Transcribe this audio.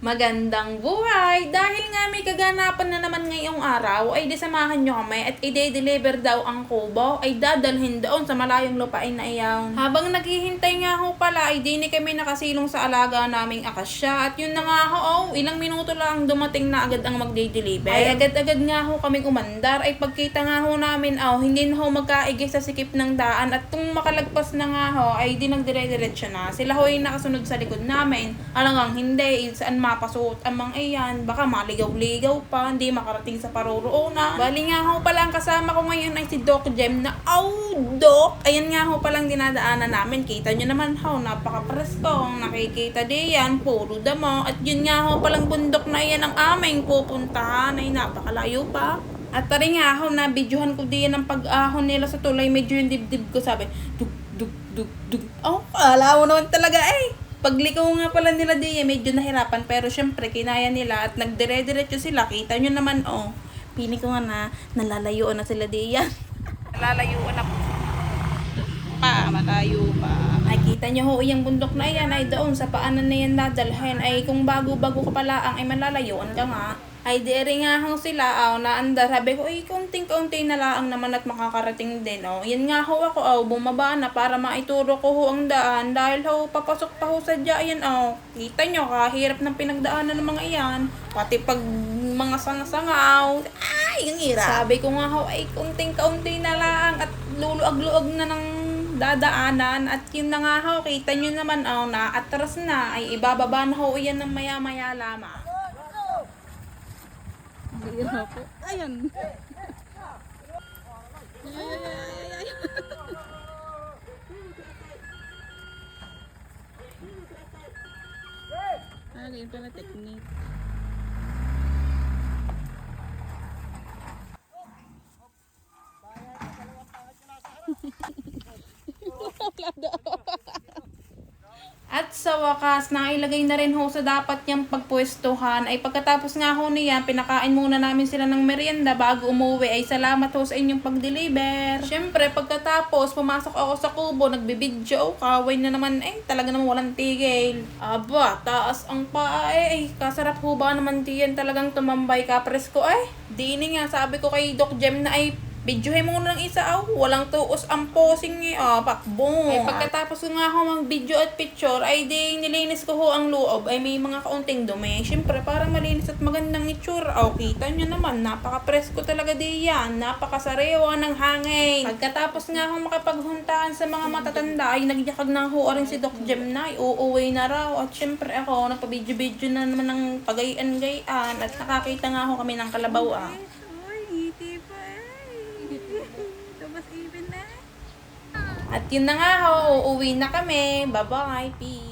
Magandang buhay! Dahil nga may kaganapan na naman ngayong araw, ay disamahan nyo kami at i-deliver daw ang kubo ay dadalhin doon sa malayong lupain na iyaw. Habang naghihintay nga ho pala, ay di ni kami nakasilong sa alaga naming akasya at yun na nga ho, oh, ilang minuto lang dumating na agad ang magde-deliver. Ay agad-agad nga ho kaming umandar, ay pagkita nga ho namin, oh, hindi na ho magkaigay sa sikip ng daan at kung makalagpas na nga ho, ay di nagdire-diretso na. Sila ho ay nakasunod sa likod namin. Alangang hindi, saan mapasuot ang mga iyan, baka maligaw-ligaw pa, hindi makarating sa paroroonan. Bali nga ho pala ang kasama ko ngayon ay si Doc Jem na, Aw, Doc! Ayan nga ho palang dinadaanan namin. Kita nyo naman ho, napaka-presko. Nakikita di yan, puro damo. At yun nga ho palang bundok na yan ang aming pupuntahan ay napakalayo pa. At tari nga ho, na-videohan ko diyan ang pag-ahon nila sa tulay. Medyo yung dibdib ko sabi, dug, dug, dug, dug. Oh, kala mo naman talaga eh. Pagliko nga pala nila diyan, medyo nahirapan. Pero syempre, kinaya nila at nagdire-diretso sila. Kita nyo naman, oh. Pili ko nga na, nalalayuan na sila diyan. nalalayuan na pa, malayo pa. Nakikita nyo ho, yung bundok na yan ay doon sa paanan na yan dadalhin. Ay kung bago-bago ka pala ang ay malalayuan ka nga. Ay di rin nga ho sila, aw, naanda. Sabi ko, ay kunting-kunti na lang naman at makakarating din, oh. Yan nga ho ako, aw, bumaba na para maituro ko ho ang daan. Dahil ho, papasok pa ho sa dyan, aw. Kita nyo, kahirap ng pinagdaanan ng mga iyan. Pati pag mga sangasangaw, ay, ang hirap. Sabi ko nga ho, ay kunting-kunti na lang at luluag-luag na ng dadaanan at yun na nga ho, kita nyo naman oh, na atras na ay ibababa na ho yan ng maya-maya lamang. Ayan. Ah, ganyan pala technique. At sa wakas, nailagay na rin ho sa dapat niyang pagpwestuhan ay pagkatapos nga ho niya, pinakain muna namin sila ng merienda bago umuwi ay salamat ho sa inyong pag-deliver. Siyempre, pagkatapos, pumasok ako sa kubo, nagbibidyo, kaway na naman eh, talaga naman walang tigil. Aba, taas ang paa eh, ay, kasarap ho ba naman tiyan talagang tumambay ka presko eh. Dini nga, sabi ko kay Doc Jem na ay Videohin mo ng isa, aw. Walang tuos ang posing eh, ah, pakbong. Ay, pagkatapos ko nga ako mag-video at picture, ay di nilinis ko ho ang loob, ay may mga kaunting dumi. Siyempre, para malinis at magandang itsura. Aw, kita nyo naman, napaka-presko talaga di yan. Napakasariwa ng hangin. Pagkatapos nga ako makapaghuntaan sa mga matatanda, ay nagyakag na ho rin si Doc Jem na, uuwi na raw. At siyempre ako, nagpa-video-video na naman ng pagayan-gayan at nakakita nga ho kami ng kalabaw ah. Uy, ngiti pa eh. Tumas even na. At yun na nga ho, uuwi na kami. Bye-bye, peace.